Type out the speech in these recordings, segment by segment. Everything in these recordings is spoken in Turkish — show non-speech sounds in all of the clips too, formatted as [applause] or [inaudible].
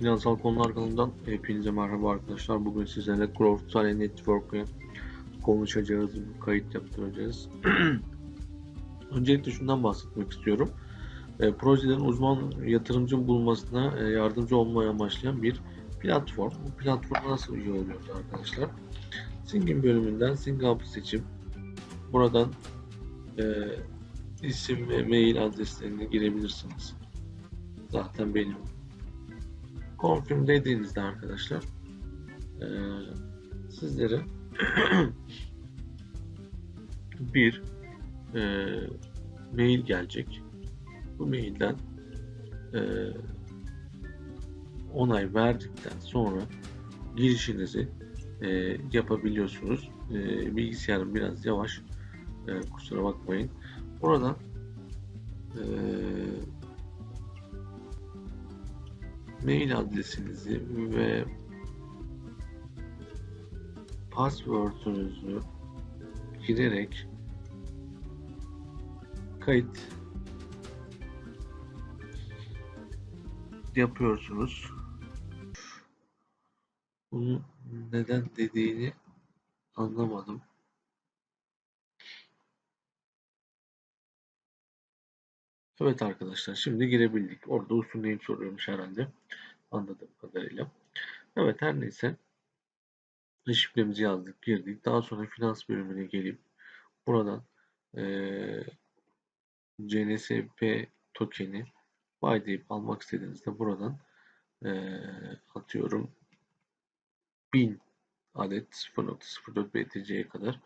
Finansal konular kanalından hepinize merhaba arkadaşlar. Bugün sizlerle Growth Tale Network'ı konuşacağız, kayıt yaptıracağız. [clears throat] Öncelikle şundan bahsetmek istiyorum. E, projelerin uzman yatırımcı bulmasına e, yardımcı olmaya başlayan bir platform. Bu platform nasıl üye oluyoruz arkadaşlar? Singin bölümünden Sing Hub'ı seçip buradan e, isim ve mail adreslerini girebilirsiniz. Zaten benim confirm dediğinizde arkadaşlar e, sizlere [clears throat] bir e, mail gelecek. Bu mailden e, onay verdikten sonra girişinizi yapabiliyorsunuz. Bilgisayarım biraz yavaş. Kusura bakmayın. Buradan e, mail adresinizi ve password'ünüzü girerek kayıt yapıyorsunuz. Bunu neden dediğini anlamadım. Evet arkadaşlar şimdi girebildik. Orada usul soruyormuş herhalde. Anladığım kadarıyla. Evet her neyse. Şifremizi yazdık, girdik. Daha sonra finans bölümüne gelip buradan ee, CNSP tokeni buy deyip almak istediğinizde buradan ee, atıyorum 1000 adet 0.04 BTC'ye kadar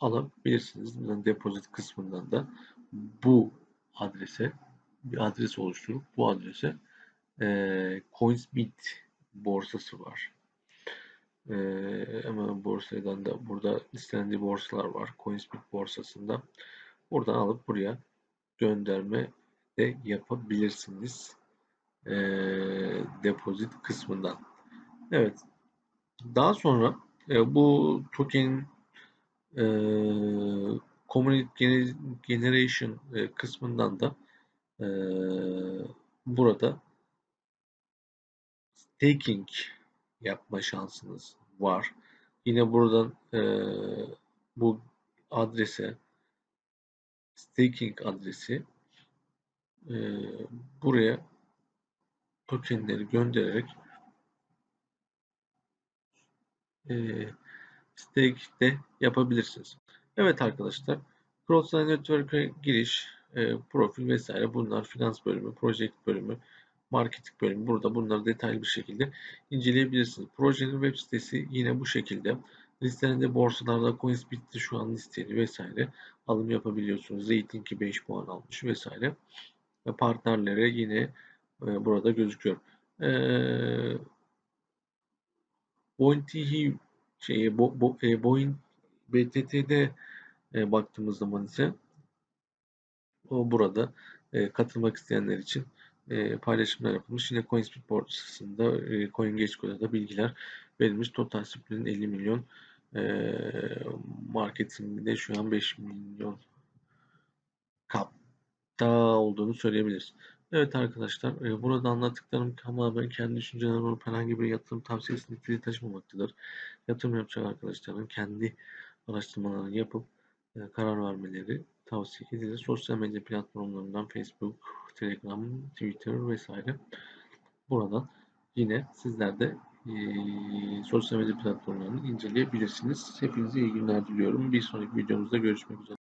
alabilirsiniz. Buradan depozit kısmından da bu adrese bir adres oluşturup bu adrese e, CoinsBit borsası var. E, hemen borsadan da burada listelendiği borsalar var. CoinsBit borsasında. Buradan alıp buraya gönderme de yapabilirsiniz. E, depozit kısmından. Evet. Daha sonra e, bu token e, Community Generation e, kısmından da e, burada staking yapma şansınız var. Yine buradan e, bu adrese staking adresi buraya tokenleri göndererek e, stake de yapabilirsiniz. Evet arkadaşlar. Crossline Network'e giriş, e, profil vesaire bunlar finans bölümü, project bölümü, marketing bölümü. Burada bunları detaylı bir şekilde inceleyebilirsiniz. Projenin web sitesi yine bu şekilde. Listelerinde borsalarda CoinsBit'te şu an listeli vesaire alım yapabiliyorsunuz. Rating'i 5 puan almış vesaire. Ve partnerlere yine e, burada gözüküyor. E, Bointy şeye, bo, bo, e, Boeing BTT'de e, baktığımız zaman ise o burada e, katılmak isteyenler için e, paylaşımlar yapılmış. Yine CoinSpeed borsasında e, CoinGecko'da da bilgiler verilmiş. Total Split'in 50 milyon e, marketinginde şu an 5 milyon kapta olduğunu söyleyebiliriz. Evet arkadaşlar e, burada anlattıklarım tamamen kendi düşüncelerim olup herhangi bir yatırım tavsiyesi niteliği taşımamaktadır. Yatırım yapacak arkadaşların kendi araştırmalar yapıp e, karar vermeleri tavsiye edilir. Sosyal medya platformlarından Facebook, Telegram, Twitter vesaire buradan yine sizler de e, sosyal medya platformlarını inceleyebilirsiniz. Hepinize iyi günler diliyorum. Bir sonraki videomuzda görüşmek üzere.